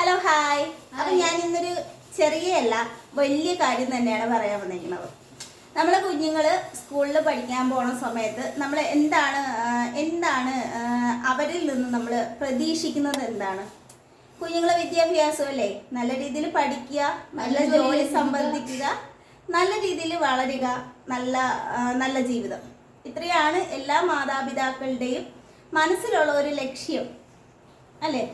Hello hi അപ്പൊ ഞാൻ ഇന്നൊരു ചെറിയല്ല വലിയ കാര്യം തന്നെയാണ് പറയാൻ വന്നിരിക്കുന്നത്. നമ്മളെ കുഞ്ഞുങ്ങൾ സ്കൂളിൽ പഠിക്കാൻ പോണ സമയത്ത് നമ്മൾ എന്താണ് എന്താണ് അവരിൽ നിന്ന് നമ്മൾ പ്രതീക്ഷിക്കുന്നത് എന്താണ്? കുഞ്ഞുങ്ങളെ വിദ്യാഭ്യാസം അല്ലേ നല്ല രീതിയിൽ പഠിക്കുക നല്ല ജോലി സംബന്ധിക്കുക നല്ല രീതിയിൽ വളരുക നല്ല നല്ല ജീവിതം. ഇത്രയാണ് എല്ലാ മാതാപിതാക്കളുടെയും മനസ്സിലുള്ള ഒരു ലക്ഷ്യം. അല്ലേ?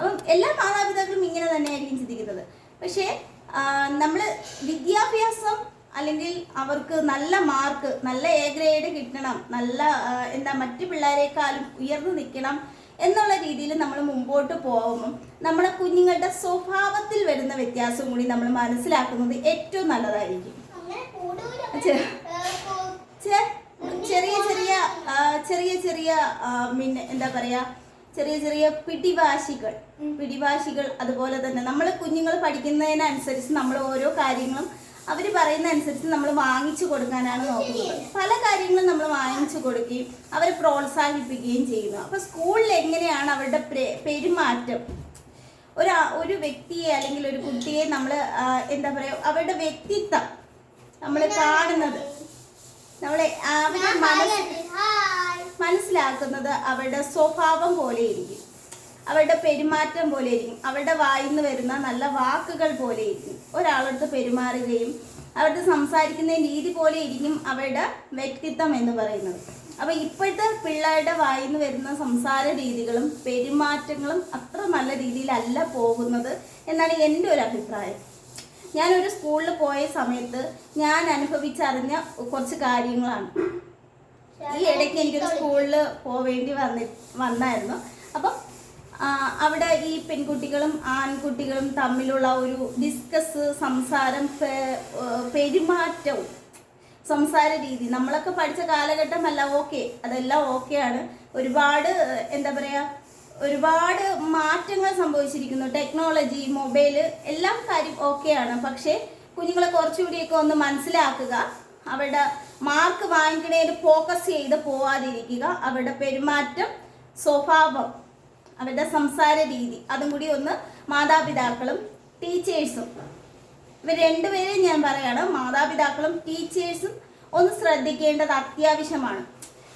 അപ്പം എല്ലാ മാതാപിതാക്കളും ഇങ്ങനെ തന്നെയായിരിക്കും ചിന്തിക്കുന്നത്. പക്ഷേ നമ്മൾ വിദ്യാഭ്യാസം അല്ലെങ്കിൽ അവർക്ക് നല്ല മാർക്ക് നല്ല എ ഗ്രേഡ് കിട്ടണം നല്ല എന്താ മറ്റു പിള്ളേരെക്കാളും ഉയർന്നു നിൽക്കണം എന്നുള്ള രീതിയിൽ നമ്മൾ മുമ്പോട്ട് പോകുമ്പം നമ്മുടെ കുഞ്ഞുങ്ങളുടെ സ്വഭാവത്തിൽ വരുന്ന വ്യത്യാസം കൂടി നമ്മൾ മനസ്സിലാക്കുന്നത് ഏറ്റവും നല്ലതായിരിക്കും. ചെറിയ ചെറിയ ചെറിയ ചെറിയ പിന്നെ എന്താ പറയാ ചെറിയ ചെറിയ പിടിവാശികൾ. പിടിവാശികൾ അതുപോലെ തന്നെ നമ്മൾ കുഞ്ഞുങ്ങൾ പഠിക്കുന്നതിനനുസരിച്ച് നമ്മൾ ഓരോ കാര്യങ്ങളും അവർ പറയുന്ന അനുസരിച്ച് നമ്മൾ വാങ്ങിച്ചു കൊടുക്കാനാണ് നോക്കുന്നത്. പല കാര്യങ്ങളും നമ്മൾ വാങ്ങിച്ചു കൊടുക്കുകയും അവരെ പ്രോത്സാഹിപ്പിക്കുകയും ചെയ്യുന്നു അപ്പൊ സ്കൂളിൽ എങ്ങനെയാണ് അവരുടെ പെരുമാറ്റം? ഒരു ഒരു വ്യക്തിയെ അല്ലെങ്കിൽ ഒരു കുട്ടിയെ നമ്മൾ എന്താ പറയുക അവരുടെ വ്യക്തിത്വം നമ്മൾ കാണുന്നത്. നമ്മളെ അവരുടെ മനസ്സ് മനസ്സിലാക്കുന്നത് അവരുടെ സ്വഭാവം പോലെ ഇരിക്കും അവരുടെ പെരുമാറ്റം പോലെ ഇരിക്കും അവരുടെ വായിന്ന് വരുന്ന നല്ല വാക്കുകൾ പോലെ ഇരിക്കും ഒരാളടുത്ത് പെരുമാറുകയും അവരുടെ സംസാരിക്കുന്ന രീതി പോലെ ഇരിക്കും അവരുടെ വ്യക്തിത്വം എന്ന് പറയുന്നത്. അപ്പൊ ഇപ്പോഴത്തെ പിള്ളേരുടെ വായിന്ന് വരുന്ന സംസാര രീതികളും പെരുമാറ്റങ്ങളും അത്ര നല്ല രീതിയിലല്ല പോകുന്നത് എന്നാണ് എന്റെ ഒരു അഭിപ്രായം. ഞാനൊരു സ്കൂളിൽ പോയ സമയത്ത് ഞാൻ അനുഭവിച്ചറിഞ്ഞ കുറച്ച് കാര്യങ്ങളാണ്. ഈ ഇടയ്ക്ക് എനിക്കൊരു സ്കൂളിൽ പോവേണ്ടി വന്നി വന്നായിരുന്നു. അപ്പം അവിടെ ഈ പെൺകുട്ടികളും ആൺകുട്ടികളും തമ്മിലുള്ള ഒരു ഡിസ്കസ് സംസാരം പെരുമാറ്റവും സംസാര രീതി നമ്മളൊക്കെ പഠിച്ച കാലഘട്ടമല്ല ഓക്കെ അതെല്ലാം ഓക്കെയാണ് ഒരുപാട് എന്താ പറയുക ഒരുപാട് മാറ്റങ്ങൾ സംഭവിച്ചിരിക്കുന്നു. ടെക്നോളജി മൊബൈൽ എല്ലാം കാര്യം ഓക്കെയാണ് പക്ഷേ കുഞ്ഞുങ്ങളെ കുറച്ചുകൂടിയൊക്കെ ഒന്ന് മനസ്സിലാക്കുക അവരുടെ മാർക്ക് വാങ്ങിക്കണേൽ ഫോക്കസ് ചെയ്ത് പോവാതിരിക്കുക. അവരുടെ പെരുമാറ്റം സ്വഭാവം അവരുടെ സംസാര രീതി അതും കൂടി ഒന്ന് മാതാപിതാക്കളും ടീച്ചേഴ്സും ഇവർ രണ്ടുപേരെയും ഞാൻ പറയാണ് മാതാപിതാക്കളും ടീച്ചേഴ്സും ഒന്ന് ശ്രദ്ധിക്കേണ്ടത് അത്യാവശ്യമാണ്.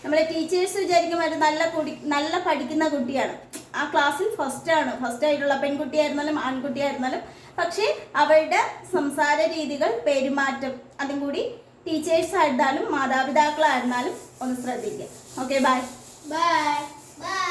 നമ്മളെ ടീച്ചേഴ്സ് വിചാരിക്കും അവർ നല്ല കുടി നല്ല പഠിക്കുന്ന കുട്ടിയാണ്. ആ ക്ലാസ്സിൽ ഫസ്റ്റ് ആണ്. ഫസ്റ്റ് ആയിട്ടുള്ള പെൺകുട്ടിയായിരുന്നാലും ആൺകുട്ടിയായിരുന്നാലും പക്ഷേ അവരുടെ സംസാര രീതികൾ പെരുമാറ്റം അതും കൂടി ടീച്ചേഴ്സ് ആയിരുന്നാലും മാതാപിതാക്കളായിരുന്നാലും ഒന്ന് ശ്രദ്ധിക്കുക. Okay bye bye bye